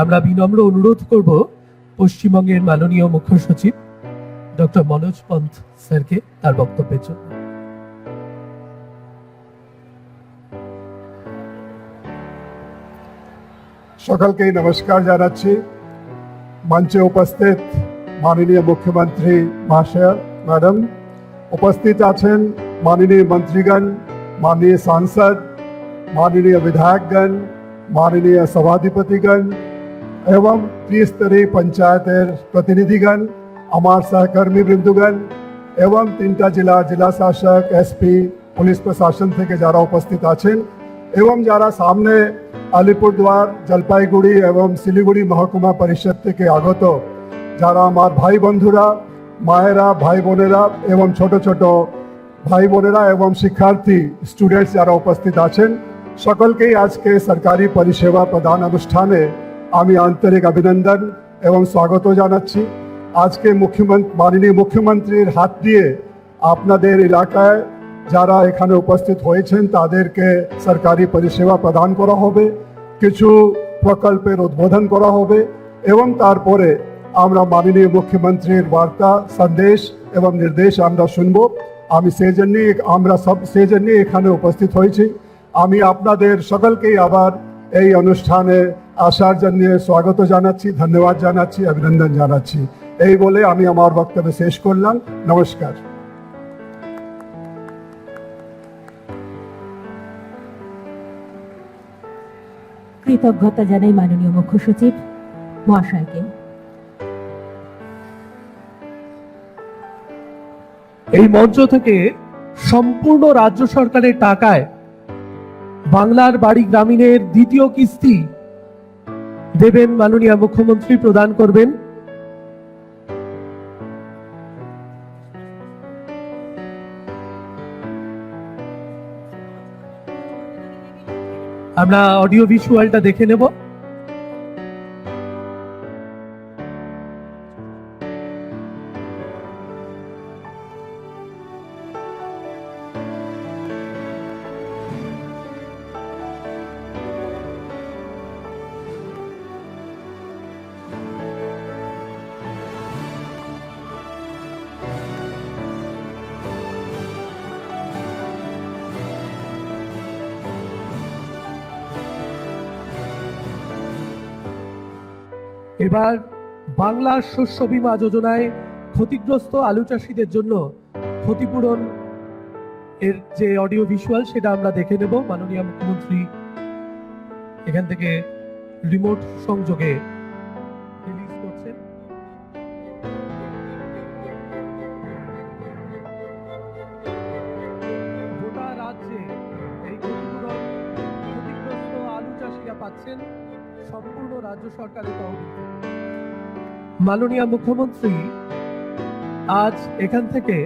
আমরা বিনম্র অনুরোধ করব পশ্চিমবঙ্গের মাননীয় মুখ্য সচিব ডক্টর মনোজ পন্থ স্যারকে তার বক্তব্যের জন্য। সকলকেই নমস্কার জানাচ্ছি। মঞ্চে উপস্থিত মাননীয় মুখ্যমন্ত্রী মহাশয় ম্যাডাম, উপস্থিত আছেন মাননীয় মন্ত্রীগণ, মাননীয় সাংসদ, মাননীয় বিধায়কগণ, মাননীয় সভাধিপতিগণ এবং ত্রিস্তরীয় পঞ্চায়েতের প্রতিনিধিগণ আমার সহকর্মী বৃন্দুগণ এবং তিনটা জেলা জেলা শাসক এসপি পুলিশ প্রশাসন থেকে যারা উপস্থিত আছেন এবং যারা সামনে আলিপুরদুয়ার জলপাইগুড়ি এবং শিলিগুড়ি মহকুমা পরিষদ থেকে আগত যারা আমার ভাই বন্ধুরা মায়েরা ভাই বোনেরা এবং ছোট ছোট ভাই বোনেরা এবং শিক্ষার্থী স্টুডেন্টস যারা উপস্থিত আছেন সকলকেই আজকে সরকারি পরিষেবা প্রদান অনুষ্ঠানে আমি আন্তরিক অভিনন্দন এবং স্বাগত জানাচ্ছি। আজকে মুখ্যমন্ত্রী, মাননীয় মুখ্যমন্ত্রীর হাত দিয়ে আপনাদের এলাকায় যারা এখানে উপস্থিত হয়েছেন, তাদেরকে সরকারি পরিষেবা প্রদান করা হবে, কিছু প্রকল্পের উদ্বোধন করা হবে এবং তারপরে আমরা মাননীয় মুখ্যমন্ত্রীর বার্তা, সন্দেশ এবং নির্দেশ আমরা শুনব। আমি সেই জন্যই আমরা সব সেই জন্যই এখানে উপস্থিত হয়েছি। আমি আপনাদের সকলকেই আবার এই অনুষ্ঠানে আসার জন্য স্বাগত জানাচ্ছি ধন্যবাদ জানাচ্ছি অভিনন্দন জানাচ্ছি। এই বলে আমি আমার বক্তব্য শেষ করলাম। নমস্কার। কৃতজ্ঞতা জানাই মাননীয় মুখ্য সচিব মহাশয়কে। এই মঞ্চ থেকে সম্পূর্ণ রাজ্য সরকারের টাকায় বাংলার বাড়ি গ্রামীণের দ্বিতীয় কিস্তি দেবেন মাননীয় মুখ্যমন্ত্রী প্রদান করবেন। আমরা অডিও ভিজুয়ালটা দেখে নেব। এবার বাংলার শস্য বীমা যোজনায় ক্ষতিগ্রস্ত আলু চাষিদের জন্য ক্ষতিপূরণ এর যে অডিও ভিজুয়াল সেটা আমরা দেখে নেব। মাননীয় মুখ্যমন্ত্রী এখান থেকে রিমোট সংযোগে পাচ্ছেন সম্পূর্ণ রাজ্য সরকারের তহবিল। মাননীয় মুখ্যমন্ত্রী আজ এখান থেকে